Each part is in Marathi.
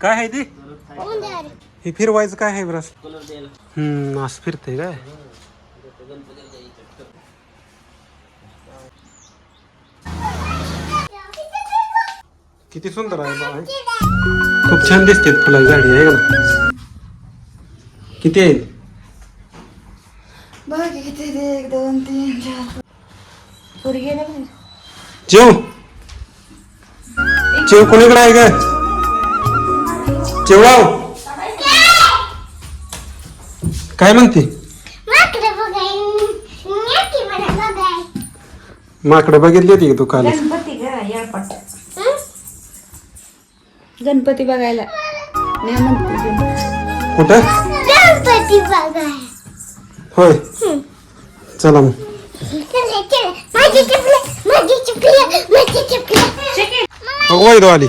काय आहे ती? हे फिरवायचं काय आहे ब्रस हम्म असं फिरतंय काय? किती सुंदर आहे बा खूप छान दिसते फुलाची झाडी आहे का किती आहेत? बघ किती ते एक दोन तीन चार. पुरी गेले का? जेव जेव कोणीकडे आहे का जेवळाव काय म्हणते? माकडं बघितली होती का तू काल गणपती ग यापट गणपती बघायला. नाही म्हणते कुठं? गणपती बघाय. होय. चला मग. माझी चपले माझी चपले माझी चपले. वैद आली.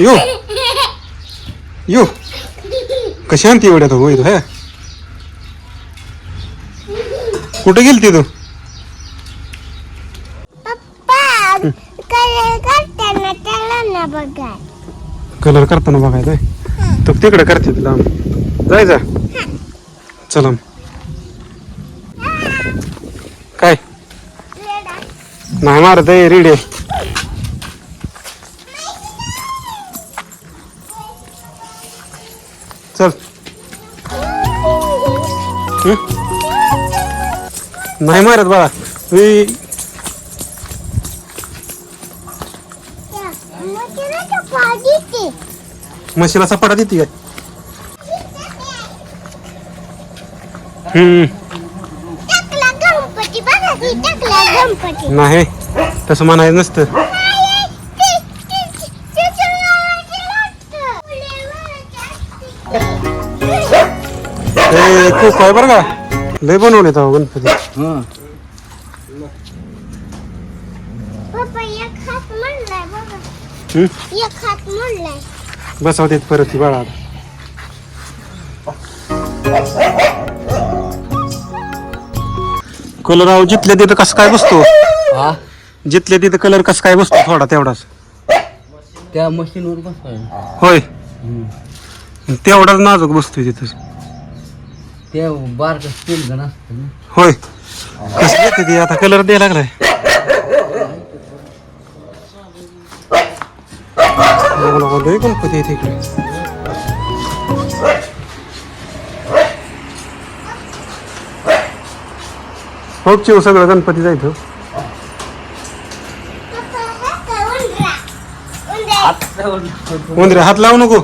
येऊ येऊ कशी आणते एवढ्या तो? वैद हे. कुठे गेलती तू? पप्पा कलर करताना त्याला ना बघाय. कलर करताना बघायचं तू तिकडे करते तुला. जायचं चला मग. काय? नाही मारत आहे रेडी चल? नाही मारत बाळा. मी म्हशीला सपाटा देते काय? हम्म. नाही तसं म्हणायचं नसतं. ए खूप आहे बरं का. लय बनवले तो गणपती. पप्पा एक हात म्हणलाय बघा हम्म? एक हात म्हणलाय बसवते परत ती बाळा. कलर अहो जिथल्या तिथं कसं काय बसतो? हा? जिथल्या तिथं कलर कसं काय बसतो थोडा तेवढाच. त्या मशीनवर बसवायला होय. तेवढाच नाजूक बसतोय तिथं. त्या बारक स्टील गण असतं होय. कसं येते ती आता कलर द्यायला लागलाय. लय गणपती आहे तिकडे. हो चिव सगळं गणपती जायचं उंदरे हात लावू नको.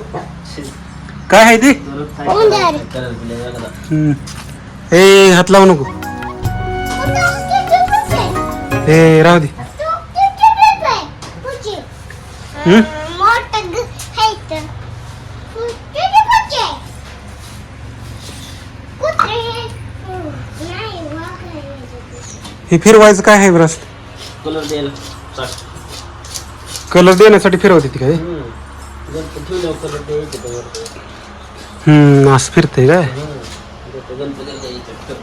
काय आहे ती? ए हात लावू नको. ए राहू दे. हे? फिरवायचं काय आहे ब्रस कलर द्यायला. कलर देण्यासाठी फिरवते ती काय? हम्म असं फिरतंय काय? गणपतीला द्यायचं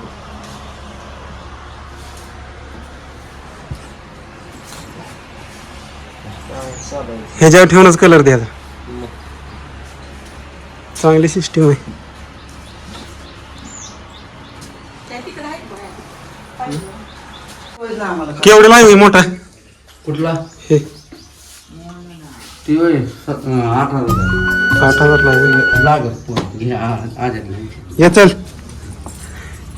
ह्याच्यावर ठेवूनच कलर द्यायचा चांगली सिस्टीम आहे. केवढे लावी मोठा? कुठला? हे. ती होय आठ हजार. आठ हजार लावी लागत आज ये चल.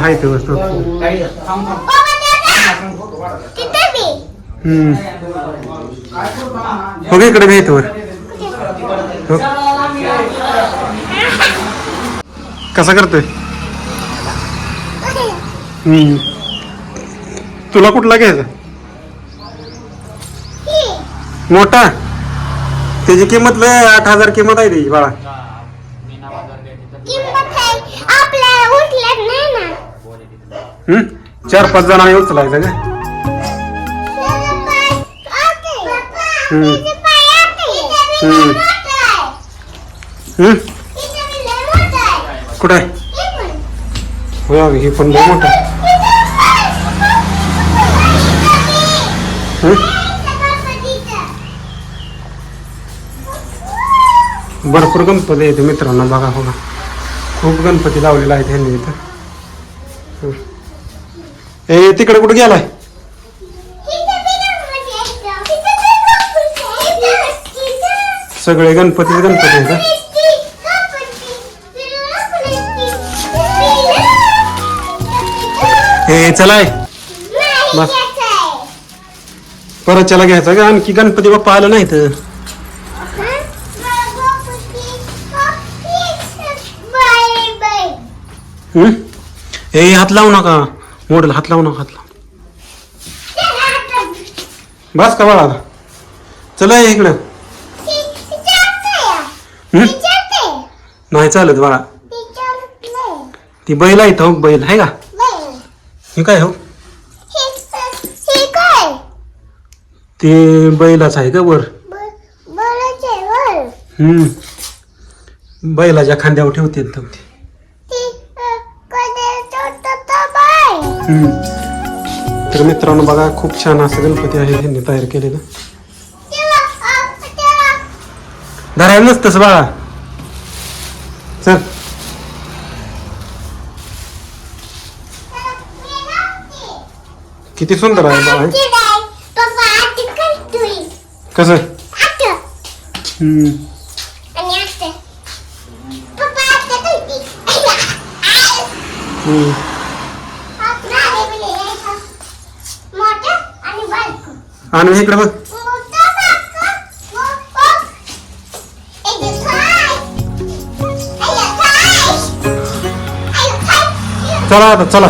हाय ते वस्तू हो इकडे वर हो कसा करतोय? हम्म. तुला कुठला घ्यायचा? मोठा? त्याची किंमत लय आठ हजार किंमत आहे त्याची बाळा. किंमत आहे. आपल्याला उठल्यात नाही ना. हम्म? चार पाच जणांनी उचलायचं का? हम्म. हम्म. हम्म? कुठं आहे? अगं, हे पण लय मोठं. हम्म? भरपूर गणपती येते मित्रांनो बघा बघा खूप गणपती लावलेला आहे त्यांनी इथं. ए तिकडे कुठे गेलाय सगळे गणपती गणपती आहेत हं? चलाय बस. परत चला घ्यायचा का आणखी गणपती बाप्पा आलं नाही तर हम्म? ए हात लावू नका. मोडल हात लावू नका हात लावू. बस का बाळा आता? चला ये इकडं? नाही चालत बाळा. ती बैल आहे हो बैल आहे का? हे काय हो? ते बैलाच आहे का वर? हम्म बैलाच्या खांद्यावर ठेवते तर ते. तर मित्रांनो बघा खूप छान असं गणपती आहे त्यांनी तयार केलेलं. धरायला नसतस बाळा. चल. किती सुंदर आहे बाळा. हे. कसं? हम्म. आणि आता पप्पा आता करते हम्म. मोठं आणि बारकं आणि इकडे बघ चला आता चला.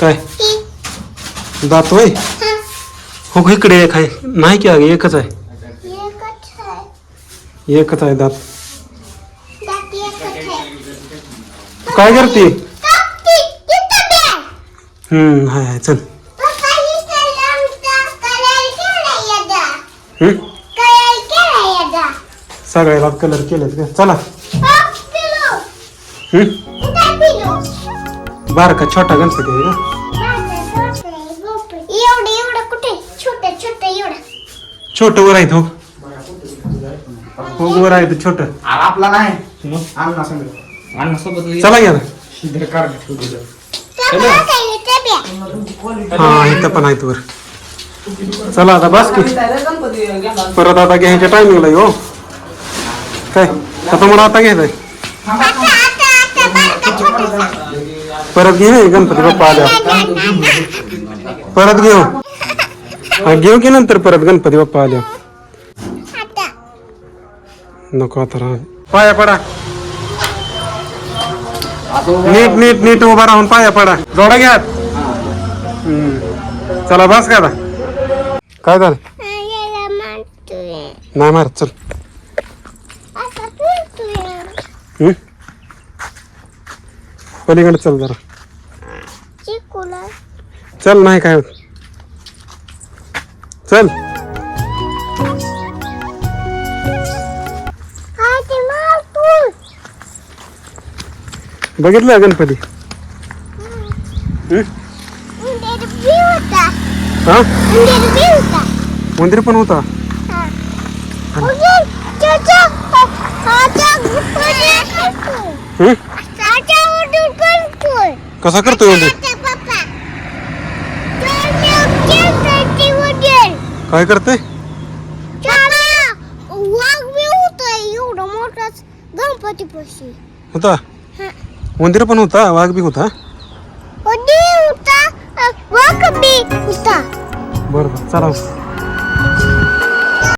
काय. दात होय हा. इकडे एक आहे नाही की एकच आहे एकच आहे. दात काय करते. हम्म हाय हाय चल. सगळ्याला कलर केलेत का? चला. बारका छोटा गणपती आहे का? एवढं एवढं कुठे? छोट छोट एवढं. छोट वर आहेत हो हो वर आहे छोट. आपला नाही. चला घ्या शिद्र ठेवलेलं हा इथं पण आहेत वर. चला आता बस की. परत आता घ्यायच्या टायमिंगला हो. काय? आता मला आता घ्यायचंय. परत घे गणपती बाप्पा आल्या. परत घेऊ. हा घेऊ की नंतर परत गणपती बाप्पा आल्या. आता. नको आता राहा. पाया पडा. नीट नीट नीट उभा राहून पाया पडा. जोडा घ्या हम्म. चला बस का आता? काय झालं? नाही मारत चल. हम्म? पलीकडे चल जरा. चिकूला. चल नाही काय होत. चल. बघितलं गणपती? हम्म? उंदीर बी होता. हा? उंदीर बी होता. मंदिर पण होता? हा. कसा करतोय मंदिर काय करते गणपती पशी होता? मंदिर पण होता वाघ बी होता. उंदीर होता वाघ बी होता. बरं बरं चला.